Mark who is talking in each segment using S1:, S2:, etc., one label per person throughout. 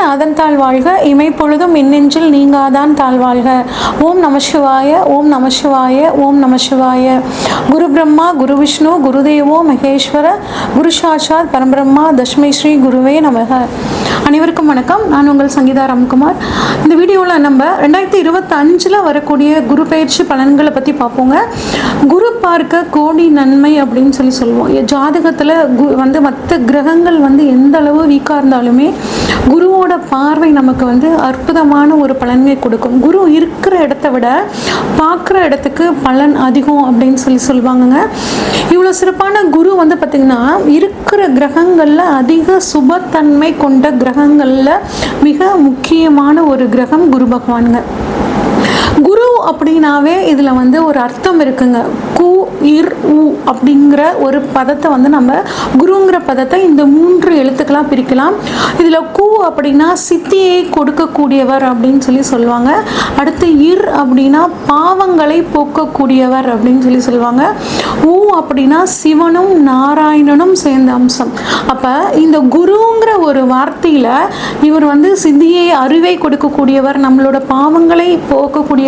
S1: நாதன் தாழ் வாழ்க. இமைப்பொழுதும் மின்னெஞ்சில் நீங்காதான் தாழ் வாழ்க. ஓம் நமசிவாய ஓம் நமசிவாய ஓம் நமசிவாய குரு பிரம்மா குரு விஷ்ணு குருதேவோ மகேஸ்வர குரு சாட்சாத் பரம்பிரம்மா தஷ்மை ஸ்ரீ குருவே நமக. அனைவருக்கும் வணக்கம். நான் உங்கள் சங்கீதா ராம்குமார். இந்த வீடியோவில் நம்ம ரெண்டாயிரத்தி இருபத்தஞ்சில் வரக்கூடிய குரு பயிற்சி பலன்களை பற்றி பார்ப்போங்க. குரு பார்க்க கோடி நன்மை அப்படின்னு சொல்லி சொல்லுவோம். ஜாதகத்தில் கு வந்து மற்ற கிரகங்கள் வந்து எந்த அளவு வீக்காக இருந்தாலுமே குருவோட பார்வை நமக்கு வந்து அற்புதமான ஒரு பலன்களை கொடுக்கும். குரு இருக்கிற இடத்த விட பார்க்குற இடத்துக்கு பலன் அதிகம் அப்படின்னு சொல்லி சொல்லுவாங்கங்க. இவ்வளோ சிறப்பான குரு வந்து பார்த்திங்கன்னா இருக்கிற கிரகங்களில் அதிக சுபத்தன்மை கொண்ட கிரகங்களில் மிக முக்கியமான ஒரு கிரகம் குரு பகவானுங்க. குரு அப்படின்னாவே இதில் வந்து ஒரு அர்த்தம் இருக்குங்க. கு இர் உ அப்படிங்கிற ஒரு பதத்தை வந்து நம்ம குருங்கிற பதத்தை இந்த மூன்று எழுத்துக்களாக பிரிக்கலாம். இதில் கு அப்படின்னா சித்தியை கொடுக்கக்கூடியவர் அப்படின்னு சொல்லி சொல்லுவாங்க. அடுத்து இர் அப்படின்னா பாவங்களை போக்கக்கூடியவர் அப்படின்னு சொல்லி சொல்லுவாங்க. உ அப்படின்னா சிவனும் நாராயணனும் சேர்ந்த அம்சம். அப்போ இந்த குருங்கிற ஒரு வார்த்தையில் இவர் வந்து சித்தியை அறிவை கொடுக்கக்கூடியவர் நம்மளோட பாவங்களை போக்கக்கூடிய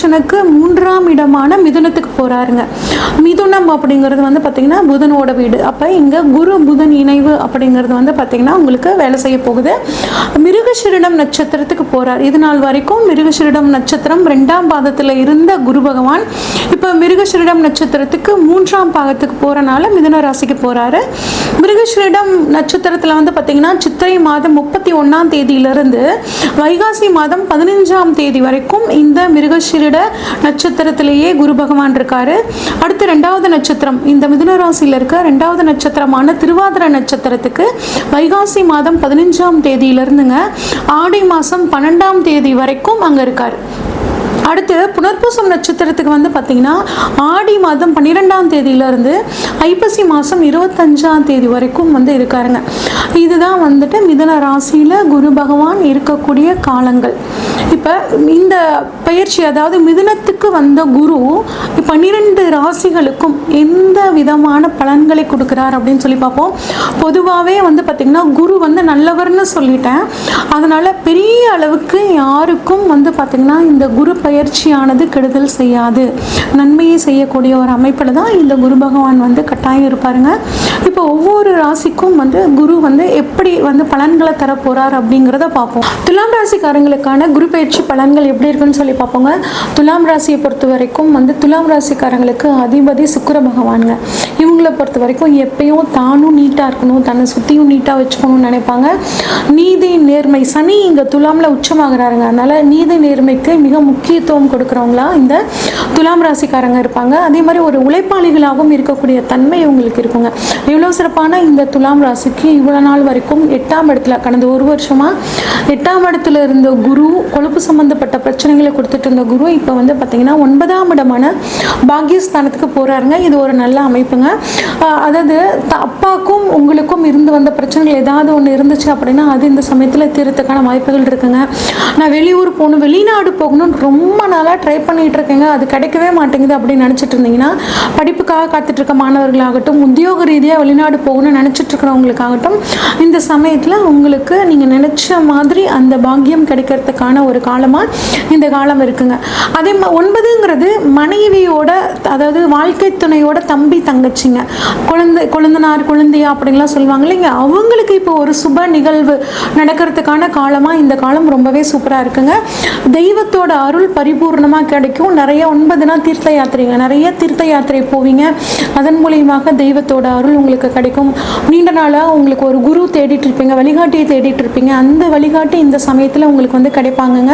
S1: புருஷனுக்கு மூன்றாம் இடமான மிதுனத்துக்கு போகிறாருங்க மிதுனம் அப்படிங்கிறது வந்து பார்த்திங்கன்னா புதனோட வீடு. அப்போ இங்கே குரு புதன் இணைவு அப்படிங்கிறது வந்து பார்த்திங்கன்னா உங்களுக்கு வேலை செய்ய போகுது. மிருகசிரிடம் நட்சத்திரத்துக்கு போகிறார் இது நாள் வரைக்கும் மிருகசிரிடம் நட்சத்திரம் ரெண்டாம் பாதத்தில் இருந்த குரு பகவான். இப்போ மிருகசிரிடம் நட்சத்திரத்துக்கு மூன்றாம் பாகத்துக்கு போகிறனால மிதுன ராசிக்கு போகிறாரு மிருகசிரிடம் நட்சத்திரத்தில் வந்து பார்த்திங்கன்னா சித்திரை மாதம் முப்பத்தி ஒன்றாம் தேதியிலிருந்து வைகாசி மாதம் பதினஞ்சாம் தேதி வரைக்கும் இந்த மிருகஷிரிட நட்சத்திரத்திலேயே குரு பகவான் இருக்காரு. அடுத்து ரெண்டாவது நட்சத்திரம் இந்த மிதுன ராசியில் இருக்க ரெண்டாவது நட்சத்திரமான திருவாதிர நட்சத்திரத்துக்கு வைகாசி மாதம் பதினஞ்சாம் தேதியிலிருந்துங்க ஆடி மாதம் பன்னெண்டாம் தேதி வரைக்கும் அங்கே இருக்கார். அடுத்து புனர்பூசம் நட்சத்திரத்துக்கு வந்து பார்த்தீங்கன்னா ஆடி மாதம் பன்னிரெண்டாம் தேதியிலிருந்து ஐப்பசி மாதம் இருபத்தஞ்சாம் தேதி வரைக்கும் வந்து இருக்காருங்க. இதுதான் வந்துட்டு மிதன ராசியில் குரு பகவான் இருக்கக்கூடிய காலங்கள். இப்போ இந்த பயிற்சி அதாவது மிதுனத்துக்கு வந்த குரு பன்னிரெண்டு ராசிகளுக்கும் எந்த விதமான பலன்களை கொடுக்குறார் அப்படின்னு சொல்லி பார்ப்போம். பொதுவாகவே வந்து பார்த்திங்கன்னா குரு வந்து நல்லவர்னு சொல்லிட்டேன். அதனால் பெரிய அளவுக்கு யாருக்கும் வந்து பார்த்திங்கன்னா இந்த குரு பயிற்சியானது கெடுதல் செய்யாது. நன்மையை செய்யக்கூடிய ஒரு அமைப்பில் தான் இந்த குரு பகவான் வந்து கட்டாயம் இருப்பாருங்க. இப்போ ஒவ்வொரு ராசிக்கும் வந்து குரு வந்து எப்படி வந்து பலன்களை தர போகிறார் அப்படிங்கிறத பார்ப்போம். துலாம் ராசிக்காரங்களுக்கான குரு பயிற்சி பலன்கள் எப்படி இருக்குன்னு சொல்லி பார்ப்போங்க. துலாம் ராசியை பொறுத்த வரைக்கும் வந்து துலாம் ராசிக்காரங்களுக்கு அதிபதி சுக்கர பகவானுங்க. இவங்களை பொறுத்த வரைக்கும் எப்பயும் தானும் நீட்டாக இருக்கணும் தன்னை சுற்றியும் நீட்டாக வச்சுக்கணும்னு நினைப்பாங்க. நீதி நேர்மை சனி இங்கே துலாமில் உச்சமாகிறாருங்க. அதனால் நீதி நேர்மைக்கு மிக முக்கியத்துவம் கொடுக்குறவங்களா இந்த துலாம் ராசிக்காரங்க இருப்பாங்க. அதே மாதிரி ஒரு உழைப்பாளிகளாகவும் இருக்கக்கூடிய தன்மை இவங்களுக்கு இருக்குங்க. இவ்வளோ சிறப்பான இந்த துலாம் ராசிக்கு இவ்வளோ நாள் வரைக்கும் எட்டாம் இடத்துல கடந்த ஒரு வருஷமாக எட்டாம் இடத்துல இருந்த குரு கொழுப்பு சம்மந்தப்பட்ட பிரச்சனைகளை கொடுத்துட்டு இருந்த குரு இப்போ வந்து பார்த்தீங்கன்னா ஒன்பதாம் இடமான பாகியஸ்தானத்துக்கு போகிறாருங்க இது ஒரு நல்ல அமைப்புங்க. அதாவது அப்பாவுக்கும் அப்பாக்கும் உங்களுக்கும் இருந்து வந்த பிரச்சனைகள் ஏதாவது ஒன்று இருந்துச்சு அப்படின்னா அது இந்த சமயத்தில் தீரத்துக்கான வாய்ப்புகள் இருக்குங்க. நான் வெளியூர் போகணும் வெளிநாடு போகணும்னு ரொம்ப நாளாக ட்ரை பண்ணிகிட்டு இருக்கேங்க. அது கிடைக்கவே மாட்டேங்குது அப்படின்னு நினச்சிட்டு இருந்தீங்கன்னா படிப்புக்காக காத்துட்டு இருக்க மாணவர்களாகட்டும் உத்தியோக ரீதியாக வெளிநாடு போகணும்னு நினச்சிட்டு இருக்கிறவங்களுக்காகட்டும் இந்த சமயத்தில் உங்களுக்கு நீங்கள் நினச்ச மாதிரி அந்த பாக்கியம் கிடைக்கிறதுக்கான ஒரு காலமாக இந்த காலம் இருக்குங்க. அதே மா ஒன்பதுங்கிறது மனைவியோட அதாவது வாழ்க்கை துணையோட தம்பி தங்கச்சிங்க. குழந்தை குழந்தனார் குழந்தையா அப்படின்லாம் சொல்லுவாங்க இல்லைங்க? அவங்களுக்கு இப்போ ஒரு சுப நிகழ்வு நடக்கிறதுக்கான காலமாக இந்த காலம் ரொம்பவே சூப்பராக இருக்குங்க. தெய்வத்தோட அருள் பரிபூர்ணமாக கிடைக்கும். நிறைய ஒன்பதுனா தீர்த்த யாத்திரைங்க. நிறைய தீர்த்த யாத்திரை போவீங்க. அதன் மூலம் மூலியமாக தெய்வத்தோட அருள் உங்களுக்கு கிடைக்கும். நீண்ட நாளாக உங்களுக்கு ஒரு குரு தேடிட்டு இருப்பீங்க வழிகாட்டியை தேடிட்டு இருப்பீங்க. அந்த வழிகாட்டி இந்த சமயத்தில் உங்களுக்கு வந்து கிடைப்பாங்கங்க.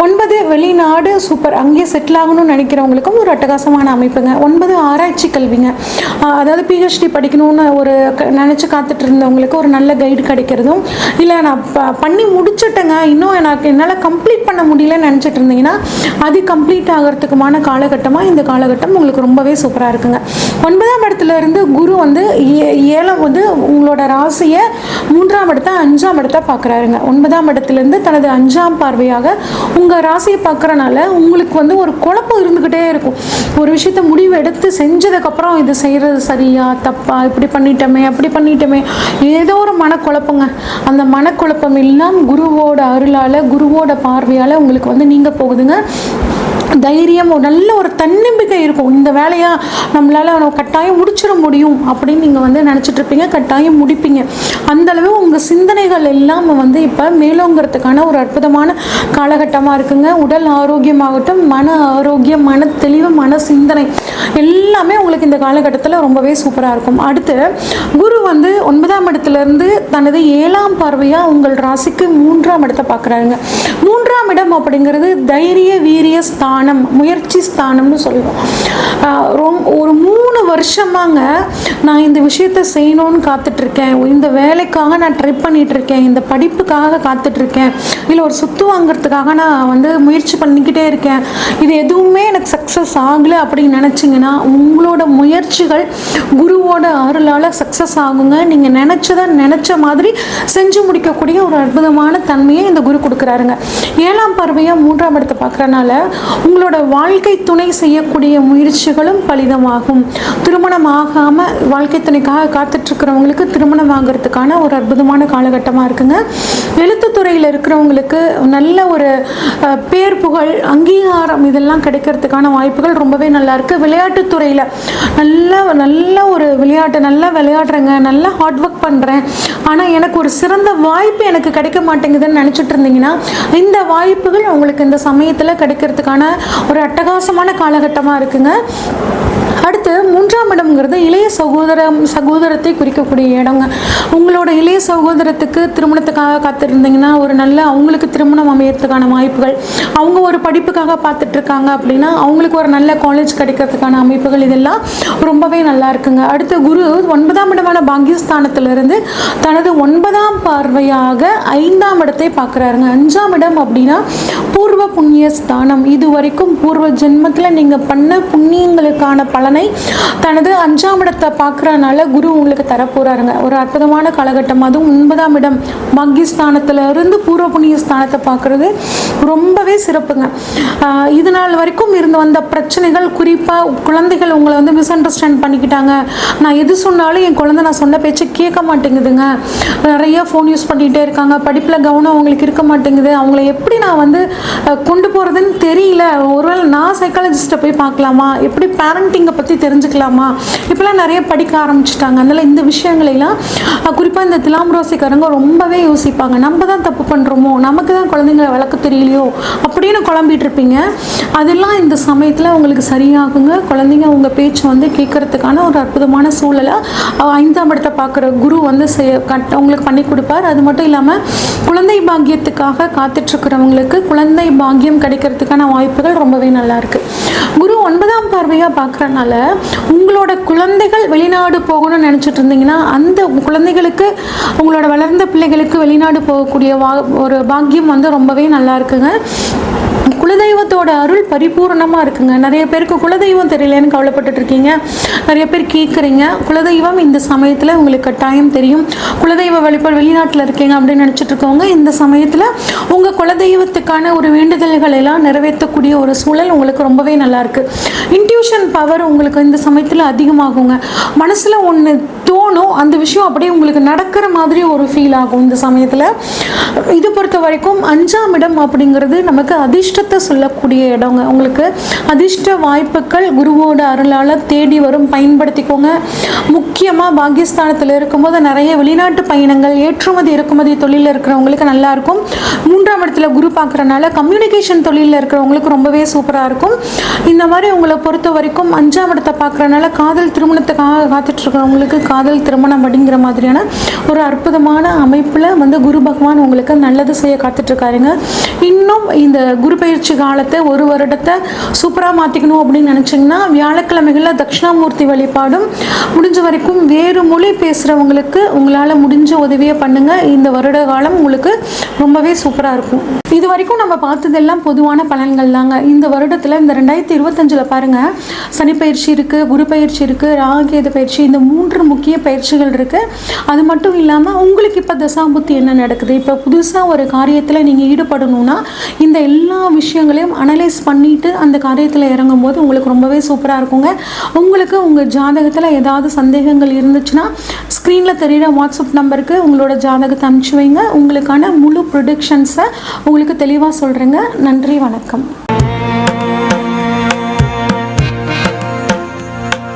S1: ஒன்பது வெளிநாடு சூப்பர் அங்கேயே செட்டில் ஆகணும்னு நினைக்கிறவங்களுக்கும் ஒரு அட்டகாசமான அமைப்புங்க. ஒன்பது ஆராய்ச்சி கல்விங்க. அதாவது பிஹெச்டி படிக்கணும்னு ஒரு க- காத்துட்டு இருந்தவங்களுக்கு ஒரு நல்ல கைடு கிடைக்கிறதும் இல்லை நான் ப- பண்ணி முடிச்சிட்டேங்க. இன்னும் எனக்கு என்னால் கம்ப்ளீட் பண்ண முடியலன்னு நினச்சிட்டு இருந்தீங்கன்னா அது கம்ப்ளீட் ஆகிறதுக்குமான காலகட்டமாக இந்த காலகட்டம் உங்களுக்கு ரொம்பவே சூப்பராக இருக்குங்க. ஒன்பதாம் இடத்துல இருந்து குரு வந்து ஏ- ஏழாம் வந்து உங்களோட ராசியை மூன்றாம் இடத்த அஞ்சாம் இடத்த பார்க்குறாருங்க ஒன்பதாம் இடத்துலேருந்து தனது அஞ்சாம் பார்வையாக உங்கள் ராசியை பார்க்குறனால உங்களுக்கு வந்து ஒரு குழப்பம் இருந்துக்கிட்டே இருக்கும். ஒரு விஷயத்த முடிவு எடுத்து செஞ்சதுக்கப்புறம் இது செய்கிறது சரியா தப்பா இப்படி பண்ணிட்டோமே அப்படி பண்ணிட்டோமே ஏதோ ஒரு மனக்குழப்பங்க. அந்த மனக்குழப்பம் எல்லாம் குருவோட அருளால் குருவோட பார்வையால் உங்களுக்கு வந்து நீங்கள் போகுதுங்க. தைரியம் ஒரு நல்ல ஒரு தன்னம்பிக்கை இருக்கும். இந்த வேலையாக நம்மளால கட்டாயம் முடிச்சிட முடியும் அப்படின்னு நீங்கள் வந்து நினச்சிட்டு இருப்பீங்க கட்டாயம் முடிப்பீங்க. அந்த அளவு உங்கள் சிந்தனைகள் எல்லாம் வந்து இப்போ மேலோங்கிறதுக்கான ஒரு அற்புதமான காலகட்டமாக இருக்குங்க. உடல் ஆரோக்கியமாகட்டும் மன ஆரோக்கியம் மன தெளிவு மன சிந்தனை எல்லாமே உங்களுக்கு இந்த காலகட்டத்தில் ரொம்பவே சூப்பராக இருக்கும். அடுத்து குரு வந்து ஒன்பதாம் இடத்துலேருந்து தனது ஏழாம் பார்வையாக உங்கள் ராசிக்கு மூன்றாம் இடத்தை பார்க்குறாருங்க. மூன்றாம் இடம் அப்படிங்கிறது தைரிய வீரிய ஸ்தானம் முயற்சி ஸ்தானம்னு சொல்லுவோம். ரொம் ஒரு மூணு வருஷமாங்க நான் இந்த விஷயத்த செய்யணும்னு காத்துட்ருக்கேன். இந்த வேலைக்காக நான் ட்ரை பண்ணிகிட்ருக்கேன் இருக்கேன் இந்த படிப்புக்காக காத்துட்ருக்கேன். இல்லை ஒரு சொத்து வாங்குறதுக்காக நான் வந்து முயற்சி பண்ணிக்கிட்டே இருக்கேன். இது எதுவுமே எனக்கு சக்ஸஸ் ஆகலை அப்படின்னு நினச்சிங்கன்னா உங்களோட முயற்சிகள் குருவோட அருளால் சக்ஸஸ் ஆகுங்க. நீங்கள் நினச்சதை நினச்ச மாதிரி செஞ்சு முடிக்கக்கூடிய ஒரு அற்புதமான தன்மையை இந்த குரு கொடுக்குறாருங்க. ஏழாம் பார்வையாக மூன்றாம் இடத்தை பார்க்குறனால உங்களோட வாழ்க்கை துணை செய்யக்கூடிய முயற்சிகளும் பலிதமாகும். திருமணம் ஆகாமல் வாழ்க்கை துணைக்காக காத்துட்ருக்கிறவங்களுக்கு திருமணம் ஆகிறதுக்கான ஒரு அற்புதமான காலகட்டமாக இருக்குங்க. எழுத்துத்துறையில் இருக்கிறவங்களுக்கு நல்ல ஒரு பேர் புகழ் அங்கீகாரம் இதெல்லாம் கிடைக்கிறதுக்கான வாய்ப்புகள் ரொம்பவே நல்லா இருக்கு. விளையாட்டுத் நல்ல நல்ல ஒரு விளையாட்டு நல்லா விளையாடுறேங்க நல்லா ஹார்ட் ஒர்க் பண்ணுறேன் ஆனால் எனக்கு ஒரு சிறந்த வாய்ப்பு எனக்கு கிடைக்க மாட்டேங்குதுன்னு நினச்சிட்டு இருந்தீங்கன்னா இந்த வாய்ப்புகள் உங்களுக்கு இந்த சமயத்தில் கிடைக்கிறதுக்கான ஒரு அட்டகாசமான காலகட்டமாக இருக்குங்க. அடுத்து மூன்றாம் இடம்ங்கிறது இளைய சகோதரம் சகோதரத்தை குறிக்கக்கூடிய இடங்க. உங்களோட இளைய சகோதரத்துக்கு திருமணத்துக்காக காத்திருந்தீங்கன்னா ஒரு நல்ல அவங்களுக்கு திருமணம் அமையறதுக்கான வாய்ப்புகள். அவங்க ஒரு படிப்புக்காக பார்த்துட்டு இருக்காங்க அப்படின்னா அவங்களுக்கு ஒரு நல்ல காலேஜ் கிடைக்கிறதுக்கான அமைப்புகள் இதெல்லாம் ரொம்பவே நல்லா இருக்குங்க. அடுத்து குரு ஒன்பதாம் இடமான பாக்கியஸ்தானத்திலிருந்து தனது ஒன்பதாம் பார்வையாக ஐந்தாம் இடத்தை பார்க்குறாருங்க. அஞ்சாம் இடம் அப்படின்னா பூர்வ புண்ணிய ஸ்தானம் இது வரைக்கும் பூர்வ ஜென்மத்தில் நீங்கள் பண்ண புண்ணியங்களுக்கான பலனை தனது அஞ்சாம் இடத்தை பார்க்குறனால குரு உங்களுக்கு தரப்போகிறாருங்க ஒரு அற்புதமான காலகட்டம். அதுவும் ஒன்பதாம் இடம் பாக்கியஸ்தானத்துல இருந்து பூர்வ புண்ணிய ஸ்தானத்தை பார்க்குறது ரொம்பவே சிறப்புங்க. இது நாள் வரைக்கும் இருந்து வந்த பிரச்சனைகள் குறிப்பாக குழந்தைகள் உங்களை வந்து மிஸ் அண்டர்ஸ்டாண்ட் பண்ணிக்கிட்டாங்க. நான் எது சொன்னாலும் என் குழந்தை நான் சொன்ன பேச்சு கேட்க மாட்டேங்குதுங்க. நிறைய ஃபோன் யூஸ் பண்ணிகிட்டே இருக்காங்க. படிப்பில் கவனம் அவங்களுக்கு இருக்க மாட்டேங்குது. அவங்கள எப்படி நான் வந்து கொண்டு போகிறதுன்னு தெரியல. ஒருவேளை நான் சைக்காலஜிஸ்ட்டை போய் பார்க்கலாமா? எப்படி பேரண்டிங்கை பற்றி தெரிஞ்சுக்கலாமா? இப்போலாம் நிறைய படிக்க ஆரம்பிச்சிட்டாங்க. அதனால் இந்த விஷயங்களெல்லாம் குறிப்பாக இந்த திலாம் ரோசிக்காரங்க ரொம்பவே யோசிப்பாங்க. நம்ம தான் தப்பு பண்ணுறோமோ நமக்கு தான் குழந்தைங்களை வளர்க்க தெரியலையோ? அப்படின்னு குழம்பிட்டு இருப்பீங்க. அதெல்லாம் இந்த சமயத்தில் உங்களுக்கு சரியாகுங்க. குழந்தைங்க உங்கள் பேச்சு வந்து கேட்கறதுக்கான ஒரு அற்புதமான சூழலை ஐந்தாம் இடத்தை பார்க்குற குரு வந்து செய்ய கட் உங்களுக்கு பண்ணி கொடுப்பார். அது மட்டும் இல்லாமல் குழந்தை பாக்கியத்துக்காக காத்துட்ருக்கிறவங்களுக்கு குழந்தை பாக்கியம் கிடைக்கிறதுக்கான வாய்ப்புகள் ரொம்பவே நல்லாயிருக்கு குரு ஒன்பதாம் பார்வையாக பார்க்குறனால உங்களோட குழந்தைகள் வெளிநாடு போகணும்னு நினச்சிட்டு இருந்தீங்கன்னா அந்த குழந்தைகளுக்கு உங்களோட வளர்ந்த பிள்ளைகளுக்கு வெளிநாடு போகக்கூடிய வா ஒரு பாக்கியம் வந்து ரொம்பவே நல்லா இருக்குங்க. குலதெய்வத்தோட அருள் பரிபூரணமாக இருக்குங்க. நிறைய பேருக்கு குலதெய்வம் தெரியலன்னு கவலைப்பட்டுட்டு இருக்கீங்க நிறைய பேர் கேட்குறீங்க. குலதெய்வம் இந்த சமயத்தில் உங்களுக்கு கட்டாயம் தெரியும். குலதெய்வ வழிபாடு வெளிநாட்டில் இருக்கீங்க அப்படின்னு நினச்சிட்டு இருக்கவங்க இந்த சமயத்தில் உங்கள் குலதெய்வத்துக்கான ஒரு வேண்டுதல்கள் எல்லாம் நிறைவேற்றக்கூடிய ஒரு சூழல் உங்களுக்கு ரொம்பவே நல்லாயிருக்கு இன்ட்யூஷன் பவர் உங்களுக்கு இந்த சமயத்தில் அதிகமாகுங்க. மனசில் ஒன்று தோணும். அந்த விஷயம் அப்படியே உங்களுக்கு நடக்கிற மாதிரி ஒரு ஃபீல் ஆகும் இந்த சமயத்தில். இது பொறுத்த வரைக்கும் அஞ்சாம் இடம் அப்படிங்கிறது நமக்கு அதிர்ஷ்டத்தை சொல்லக்கூடிய இடங்க. உங்களுக்கு அதிர்ஷ்ட வாய்ப்புகள் குருவோட அருளால் தேடி வரும். பயன்படுத்திக்கோங்க. முக்கியமாக பாகிஸ்தானத்தில் இருக்கும்போது நிறைய வெளிநாட்டு பயணங்கள் ஏற்றுமதி இறக்குமதி தொழிலில் இருக்கிறவங்களுக்கு நல்லாயிருக்கும் மூன்றாம் இடத்துல குரு பார்க்குறனால கம்யூனிகேஷன் தொழிலில் இருக்கிறவங்களுக்கு ரொம்பவே சூப்பராக இருக்கும். இந்த மாதிரி உங்களை பொறுத்த வரைக்கும் அஞ்சாம் இடத்தை பார்க்குறனால காதல் திருமணத்துக்காக காத்துட்ருக்கிறவங்களுக்கு கா காதல் திருமணம் அப்படிங்கிற மாதிரியான ஒரு அற்புதமான அமைப்பில் வந்து குரு பகவான் உங்களுக்கு நல்லது செய்ய காத்துட்ருக்காருங்க. இன்னும் இந்த குரு பயிற்சி காலத்தை ஒரு வருடத்தை சூப்பராக மாற்றிக்கணும் அப்படின்னு நினச்சிங்கன்னா வியாழக்கிழமைகளில் தட்சிணாமூர்த்தி வழிபாடும் முடிஞ்ச வரைக்கும் வேறு மொழி பேசுகிறவங்களுக்கு உங்களால் முடிஞ்ச உதவியை பண்ணுங்கள் இந்த வருட காலம் உங்களுக்கு ரொம்பவே சூப்பராக இருக்கும். இது வரைக்கும் நம்ம பார்த்ததெல்லாம் பொதுவான பலன்கள் தாங்க. இந்த வருடத்தில் இந்த ரெண்டாயிரத்தி இருபத்தஞ்சில் பாருங்கள் சனி பயிற்சி இருக்குது குரு பயிற்சி இருக்குது ராகேது பயிற்சி இந்த மூன்று முக்கிய பயிற்சிகள் இருக்குது அது மட்டும் இல்லாமல் உங்களுக்கு இப்போ தசாபுத்தி என்ன நடக்குது? இப்போ புதுசாக ஒரு காரியத்தில் நீங்கள் ஈடுபடணும்னா இந்த எல்லா விஷயங்களையும் அனலைஸ் பண்ணிவிட்டு அந்த காரியத்தில் இறங்கும்போது உங்களுக்கு ரொம்பவே சூப்பராக இருக்குங்க. உங்களுக்கு உங்கள் ஜாதகத்தில் ஏதாவது சந்தேகங்கள் இருந்துச்சுன்னா ஸ்க்ரீனில் தெரிகிற வாட்ஸ்அப் நம்பருக்கு உங்களோட ஜாதகத்தை அனுப்பிச்சு வைங்க. உங்களுக்கான முழு ப்ரொடிக்ஷன்ஸை உங்களுக்கு தெளிவாக சொல்கிறேங்க நன்றி வணக்கம்.